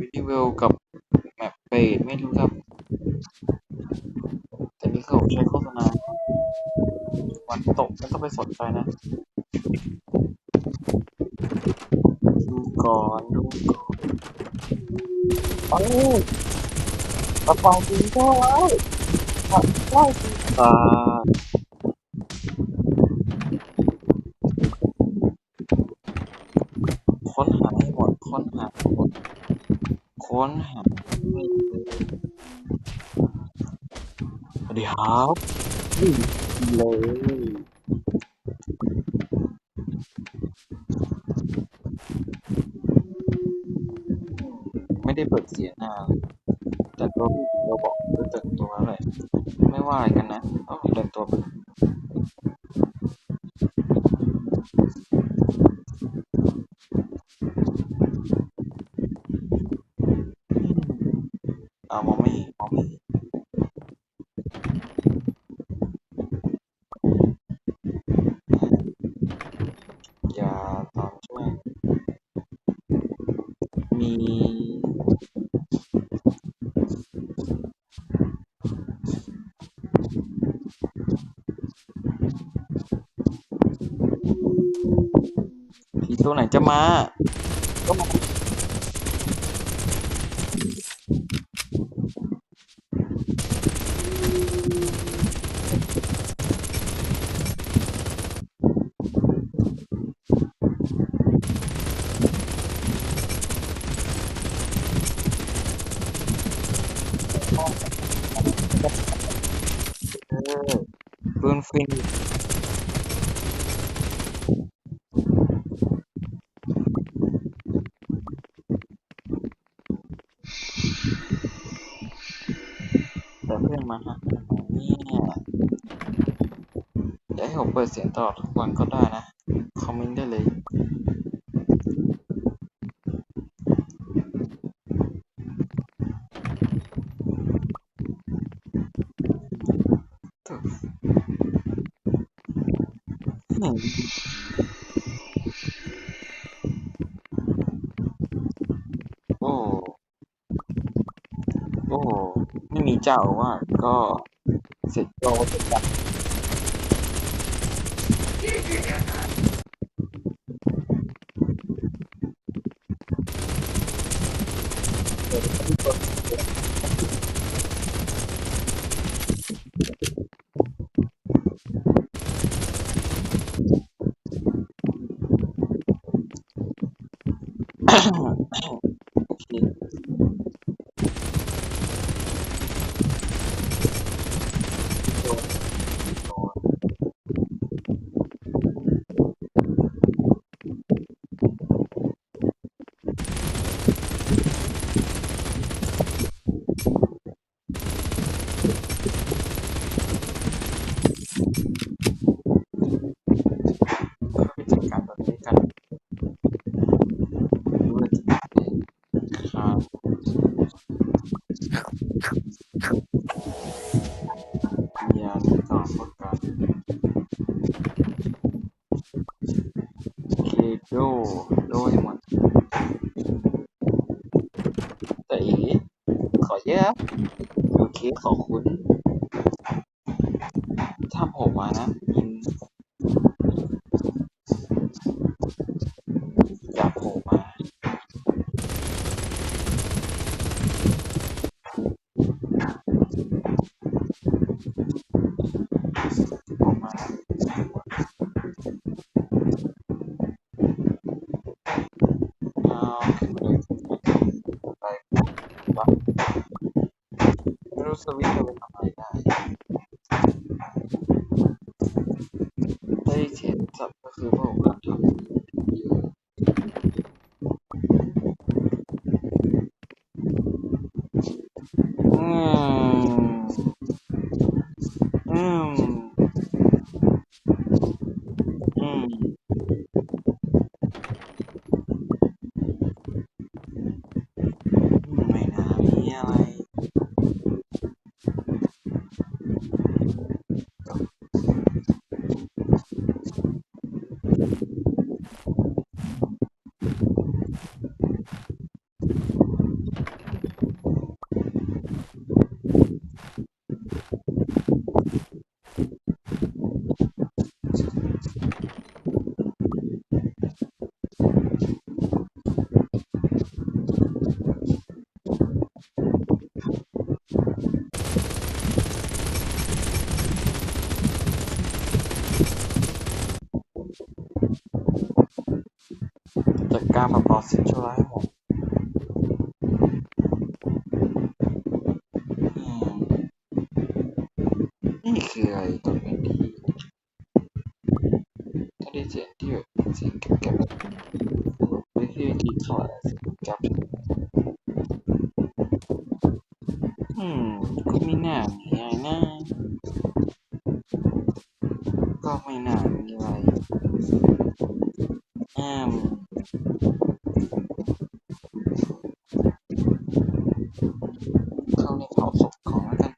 วิดีเวลกับแมปเปดไม่รู้ครับแต่นี่เขาใช้โฆษณาวันตกไม่ต้องไปสนใจนะ ดูก่อนดูก่อนเอ้ยกระเป๋าจริงก็แล้วได้จริงตาค้นหาให้หมดค้นหาให้หมด ค้นหาสวัสดีครับเลยไม่ได้เปิดเสียงนานแต่ตัวเราบอกด้วยแต่งตัวอะไร ไม่ว่ากันนะต้องแต่งตัวแบบเอามองไม่เห็นมองไม่เห็นอย่าตามช่วยมีผีตัวไหนจะมา ก็มาเออปืนฟิน แต่ เพื่อนมาฮะเนี่ยอยากให้ผมเปิดเสียงตลอดทุกวันก็ได้นะ คอมเมนต์ได้เลย อืมโอ้ โอ้ไม่มีเจ้าว่าก็เสร็จโดนจับ โอเคโดนโดนก็ไปจัดการแบบนี้กันดูเลยครับ ยาที่ต่อประกันเคโดโดให้หมดแต่เอ๋ขอเยอะโอเคขอบคุณ ถ้าโผล่มานะยิงอย่าโผล่มา โผล่มาเอาขึ้นมาเลยไปวะไม่รู้ส วิตช์จะไปทำอะไรได้ได้เขียนจับก็คือพวกการทำอืมอืมอืมไม่น่ามีอะไร การปลดปล่อยสิ่งชั่วร้าให้หมดอืมนี่คืออะไรตัวเป็นที่ถ้าได้เสียงที่แบบเป็นสียงเก็บๆไม่ที่ที่เข้าอะไรจับอืมก็ไม่น่ามีอะไรนะ ก็ไม่น่ามีอะไรอืมเข้าในเผาศพของแล้วกัน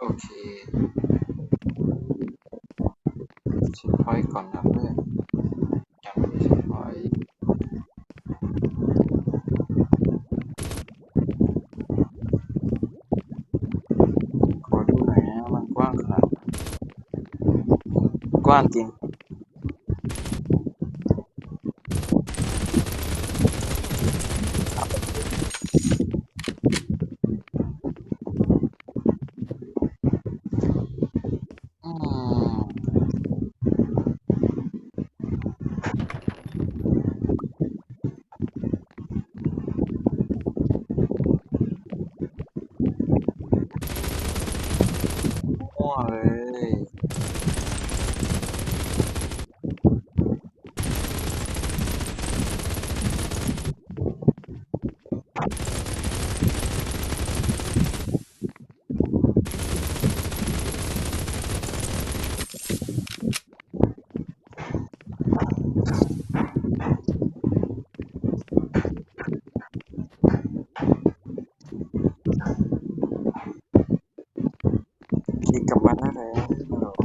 โอเคเช็คพอยต์ก่อนนะเพื่อนยังไม่ได้เช็คพอยต์ขอดูหน่อยนะมันกว้างขนาดไหน กว้าง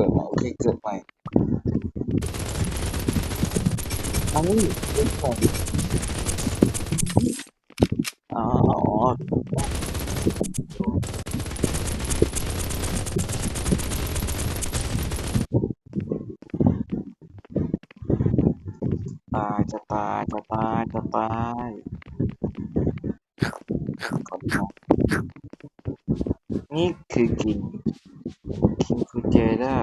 กิดใหม่โอเคเกิดใหม่อันนี้เป็นของอ๋อตายจะตายจะตายจะตายก่อนนี่คือกิน เจได้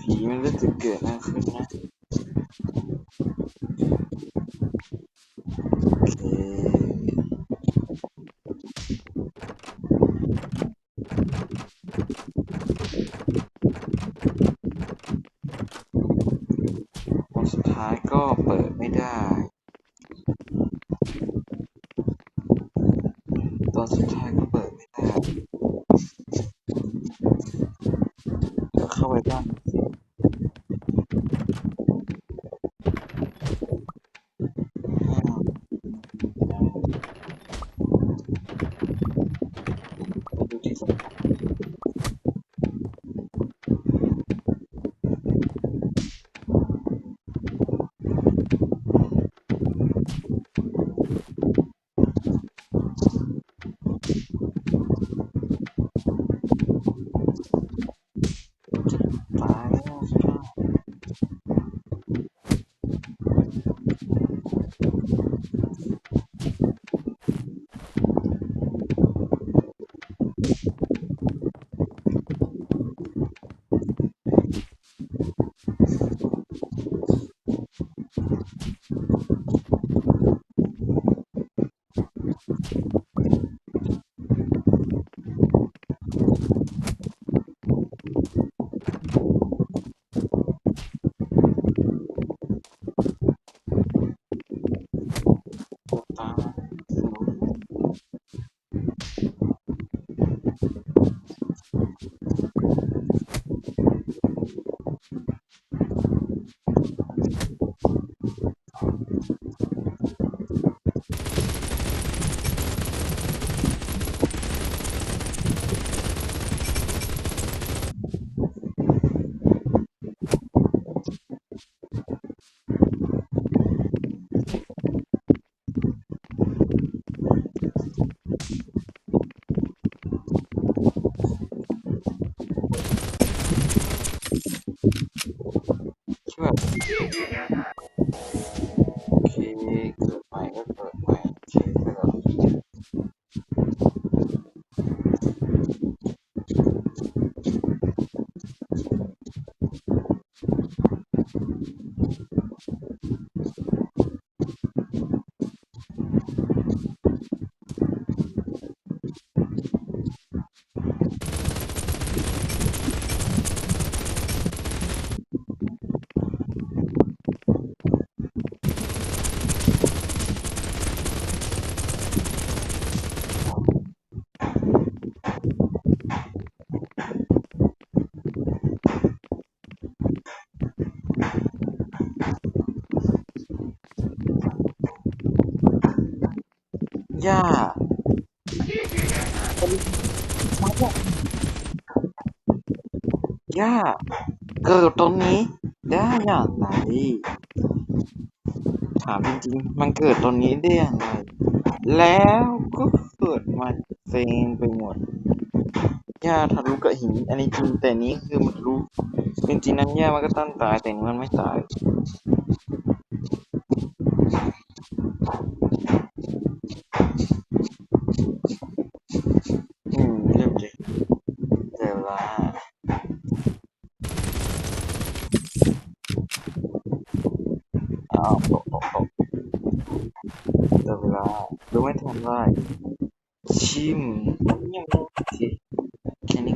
ผีมันก็จะเกิดมากขึ้นนะโอเสุดท้ายก็เปิดไม่ได้ สุดท้ายก็เปิดไม่ได้ ย่ามาแล้วย่าเกิดตรงนี้ได้อย่างไรถามจริงๆมันเกิดตรงนี้ได้อย่างไรแล้วก็เกิดมาเซ็งไปหมดย่าทะลุกับหินอันนี้จริงแต่นี้คือมันทะลุจริงๆนั้นย่ามันก็ต้านตายแต่มันไม่ตาย ไรือไม่ทำได้ ชิมยังไงสิแค่นี้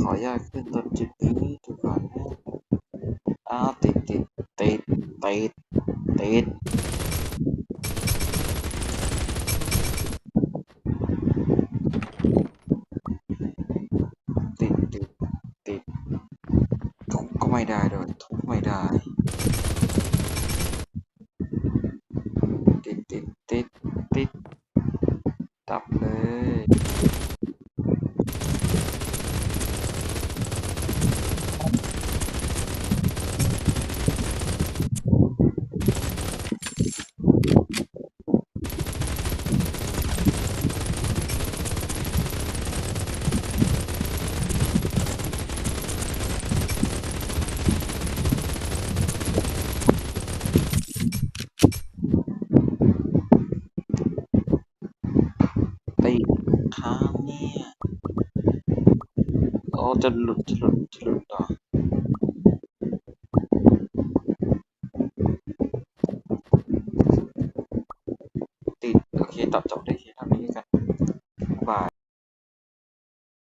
ขออนุญาตขึ้นตรงจุดนี้ดูก่อนนะอ้าวติดติดติดติดติดติดติดติดทุบก็ไม่ได้ด้วยทุบไม่ได้ ติดติดติดติดดับเลย จ